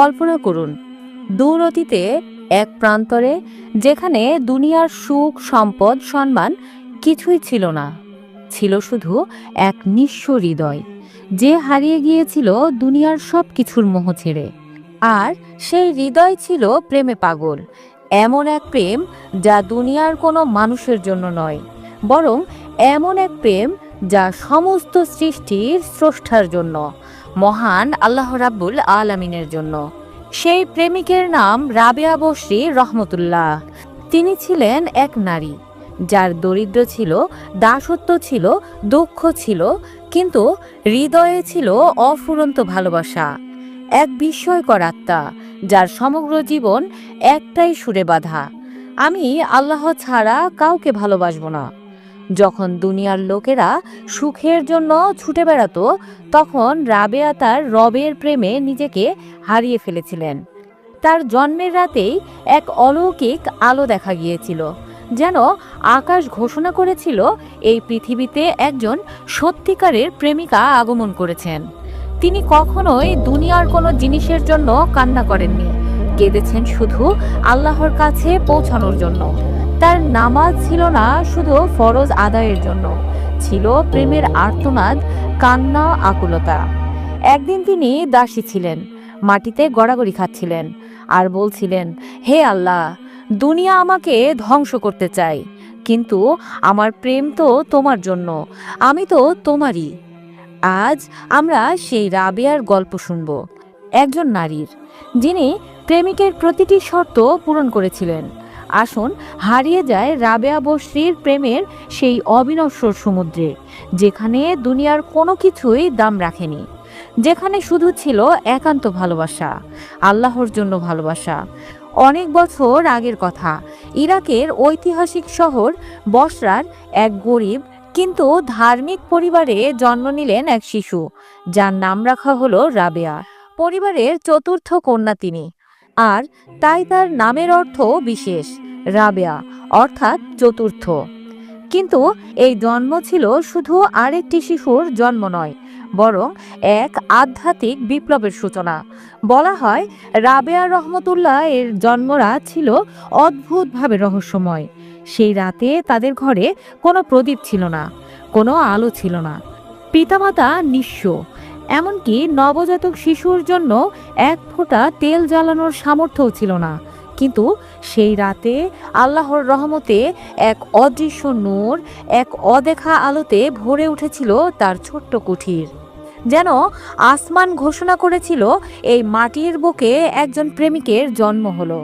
কল্পনা করুন দূর অতীতে এক প্রান্তরে যেখানে দুনিয়ার সুখ, সম্পদ, সম্মান কিছুই ছিল না, ছিল শুধু এক নিঃস্ব হৃদয়, যে হারিয়ে গিয়েছিল দুনিয়ার সব কিছুর মোহ ছেড়ে। আর সেই হৃদয় ছিল প্রেমে পাগল, এমন এক প্রেম যা দুনিয়ার কোনো মানুষের জন্য নয়, বরং এমন এক প্রেম যা সমস্ত সৃষ্টির স্রষ্টার জন্য। মহান আল্লাহ রাব্বুল আলামিনের জন্য। সেই প্রেমিকের নাম রাবেয়া বসরি রহমতুল্লাহ। তিনি ছিলেন এক নারী, যার দরিদ্র ছিল, দাসত্ব ছিল, দুঃখ ছিল, কিন্তু হৃদয়ে ছিল অফুরন্ত ভালোবাসা। এক বিস্ময়কর আত্মা, যার সমগ্র জীবন একটাই সুরে বাঁধা। আমি আল্লাহ ছাড়া কাউকে ভালোবাসবো না। যখন দুনিয়ার লোকেরা সুখের জন্য ছুটে বেড়াতো, তখন রাবেয়া তার রবের প্রেমে নিজেকে হারিয়ে ফেলেছিলেন। তার জন্মের রাতেই এক অলৌকিক আলো দেখা গিয়েছিল, যেন আকাশ ঘোষণা করেছিল এই পৃথিবীতে একজন সত্যিকারের প্রেমিকা আগমন করেছেন। তিনি কখনোই দুনিয়ার কোনো জিনিসের জন্য কান্না করেননি, কেঁদেছেন শুধু আল্লাহর কাছে পৌঁছানোর জন্য। তার নামাজ ছিল না, শুধু ফরজ আদায়ের জন্য। ছিল প্রেমের আর্তনাদ, কান্না, আকুলতা। একদিন তিনি দাসী ছিলেন, মাটিতে গড়াগড়ি খাচ্ছিলেন আর বলছিলেন, হে আল্লাহ, দুনিয়া আমাকে ধ্বংস করতে চাই, কিন্তু আমার প্রেম তো তোমার জন্য, আমি তো তোমারই। আজ আমরা সেই রাবেয়ার গল্প শুনব। একজন নারীর, যিনি প্রেমিকের প্রতিটি শর্ত পূরণ করেছিলেন। আসুন হারিয়ে যায় রাবেয়া বশ্রীর প্রেমের সেই অবিনশ্বর সমুদ্রে, যেখানে দুনিয়ার কোনো কিছুই দাম রাখেনি, যেখানে শুধু ছিল একান্ত ভালোবাসা, আল্লাহর জন্য ভালোবাসা। অনেক বছর আগের কথা, ইরাকের ঐতিহাসিক শহর বসরার এক গরিব কিন্তু ধার্মিক পরিবারে জন্ম নিলেন এক শিশু, যার নাম রাখা হলো রাবেয়া। পরিবারের চতুর্থ কন্যা তিনি, আর তাই তার নামের অর্থ বিশেষ। রাবেয়া, অর্থাৎ চতুর্থ। কিন্তু এই জন্ম ছিল শুধু আরেকটি শিশুর জন্ম নয়, বরং এক আধ্যাত্মিক বিপ্লবের সূচনা। বলা হয়, রাবেয়া রহমতুল্লাহ এর জন্মরাত ছিল অদ্ভুতভাবে রহস্যময়। সেই রাতে তাদের ঘরে কোনো প্রদীপ ছিল না, কোনো আলো ছিল না। পিতামাতা নিঃস্ব, এমনকি নবজাতক শিশুর জন্য এক ফোঁটা তেল জ্বালানোর সামর্থ্যও ছিল না। কিন্তু সেই রাতে আল্লাহর রহমতে এক অদৃশ্য নূর, এক অদেখা আলোতে ভরে উঠেছিল তার ছোট্ট কুঠির। যেন আসমান ঘোষণা করেছিল, এই মাটির বুকে একজন প্রেমিকের জন্ম হলো।